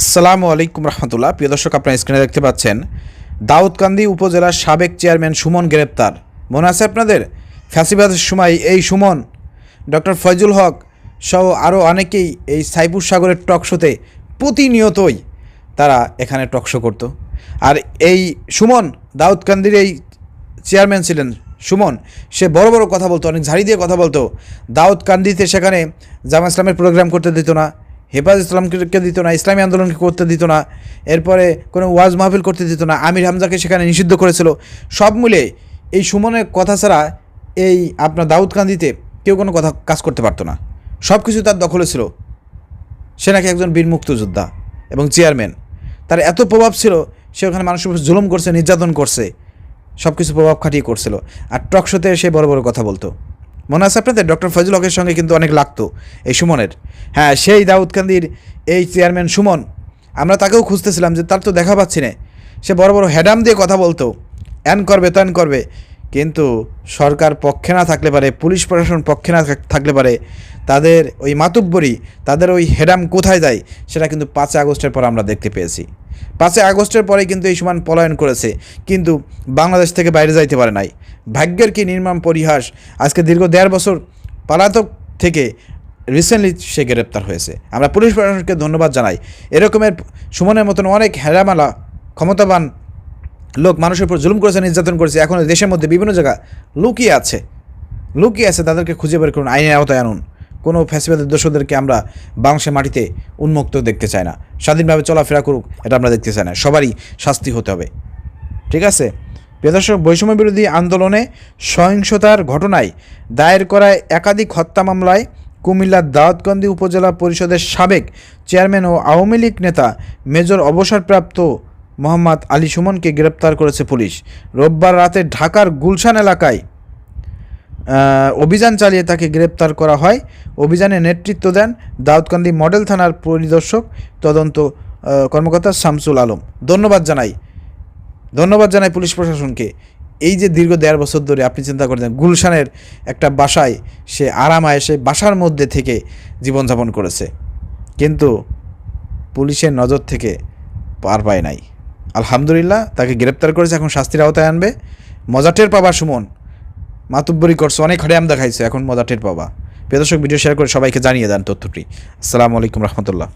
আসসালামু আলাইকুম রহমতুল্লাহ। প্রিয় দর্শক, আপনার স্ক্রিনে দেখতে পাচ্ছেন, দাউদকান্দি উপজেলার সাবেক চেয়ারম্যান সুমন গ্রেপ্তার। মনে আছে আপনাদের? ফ্যাসিবাদের সময় এই সুমন, ডক্টর ফয়জুল হক সহ আরও অনেকেই এই সাইপুর সাগরের টক শোতে প্রতিনিয়তই তারা এখানে টক শো করতো। আর এই সুমন, দাউদকান্দির এই চেয়ারম্যান ছিলেন সুমন, সে বড় বড় কথা বলতো, অনেক ঝাড়ি দিয়ে কথা বলতো। দাউদকান্দিতে সেখানে জামা ইসলামের প্রোগ্রাম করতে দিত না। হেফাজ ইসলামকে দিত না, ইসলামী আন্দোলনকে করতে দিত না, এরপরে কোনো ওয়াজ মাহফিল করতে দিত না, আমির হামজাকে সেখানে নিষিদ্ধ করেছিল। সব মিলে এই সুমনের কথা ছাড়া এই আপনার দাউদ কান্দিতে কেউ কোনো কথা কাজ করতে পারতো না। সব কিছু তার দখলে ছিল। সে নাকি একজন বীর মুক্তযোদ্ধা এবং চেয়ারম্যান। তার এত প্রভাব ছিল, সে ওখানে মানুষের উপর জুলুম করছে, নির্যাতন করছে সব কিছু প্রভাব খাটিয়ে করছিল। আর টক শোতে সে বড় বড় কথা বলতো। মনে আছে আপনাদের? ডক্টর ফজল হকের সঙ্গে কিন্তু অনেক লাগতো, এই সুমনের। হ্যাঁ সেই দাউদকান্দির এই চেয়ারম্যান সুমন, আমরা তাকেও খুঁজতেছিলাম যে তার তো দেখা পাচ্ছি না। সে বড় বড় হেডাম দিয়ে কথা বলতো অ্যান করবে ত্যান করবে। কিন্তু সরকার পক্ষে না থাকলে পারে, পুলিশ প্রশাসন পক্ষে না থাকলে পারে তাদের ওই মাতুব্বরি, তাদের ওই হেডাম কোথায় যায়, সেটা কিন্তু পাঁচই আগস্টের পর আমরা দেখতে পেয়েছি। পাঁচই আগস্টের পরে কিন্তু এই সমান পলায়ন করেছে, কিন্তু বাংলাদেশ থেকে বাইরে যাইতে পারে নাই। ভাগ্যের কি নির্মম পরিহাস, আজকে দীর্ঘ দেড় বছর পালাতক থেকে রিসেন্টলি সে গ্রেপ্তার হয়েছে। আমরা পুলিশ প্রশাসনকে ধন্যবাদ জানাই। এরকমের সুমনের মতন অনেক হেরামালা ক্ষমতাবান লোক মানুষের উপর জুলুম করেছে, নির্যাতন করেছে, এখন দেশের মধ্যে বিভিন্ন জায়গা লুকিয়ে আছে। লুকিয়ে আছে, তাদেরকে খুঁজে বের করুন, আইনের আওতায় আনুন। কোনো ফ্যাসিবাদের দোষদেরকে আমরা বাংলাদেশের মাটিতে উন্মুক্ত দেখতে চাই না। স্বাধীনভাবে চলাফেরা করুক, এটা আমরা দেখতে চাই না। সবারই শাস্তি হতে হবে। ঠিক আছে? প্রিয়দর্শক বৈষম্য বিরোধী আন্দোলনে সহিংসতার ঘটনায় দায়ের করায় একাধিক হত্যা মামলায় কুমিল্লার দাউদকান্দি উপজেলা পরিষদের সাবেক চেয়ারম্যান ও আওয়ামী লীগ নেতা মেজর অবসরপ্রাপ্ত মোহাম্মদ আলী সুমনকে গ্রেপ্তার করেছে পুলিশ। রোববার রাতে ঢাকার গুলশান এলাকায় অভিযান চালিয়ে তাকে গ্রেপ্তার করা হয়। অভিযানে নেতৃত্ব দেন দাউদকান্দি মডেল থানার পরিদর্শক তদন্ত কর্মকর্তা শামসুল আলম। ধন্যবাদ জানাই। ধন্যবাদ জানাই পুলিশ প্রশাসনকে। এই যে দীর্ঘ দেড় বছর ধরে আপনি চিন্তা করতেন গুলশানের একটা বাসায় সে আরামায় সে বাসার মধ্যে থেকে জীবনযাপন করেছে। কিন্তু পুলিশের নজর থেকে পার পায় নাই। আলহামদুলিল্লাহ, তাকে গ্রেপ্তার করেছে, এখন শাস্তির আওতায় আনবে। মজাটের পাবা, সুমন। মাতুব্বরি করছ, অনেক হরিয়াম দেখাইছো, এখন মজা টের পাবা। প্রিয় দর্শক ভিডিও শেয়ার করে সবাইকে জানিয়ে দেন তথ্যটি। আসসালামু আলাইকুম রহমতুল্লাহ।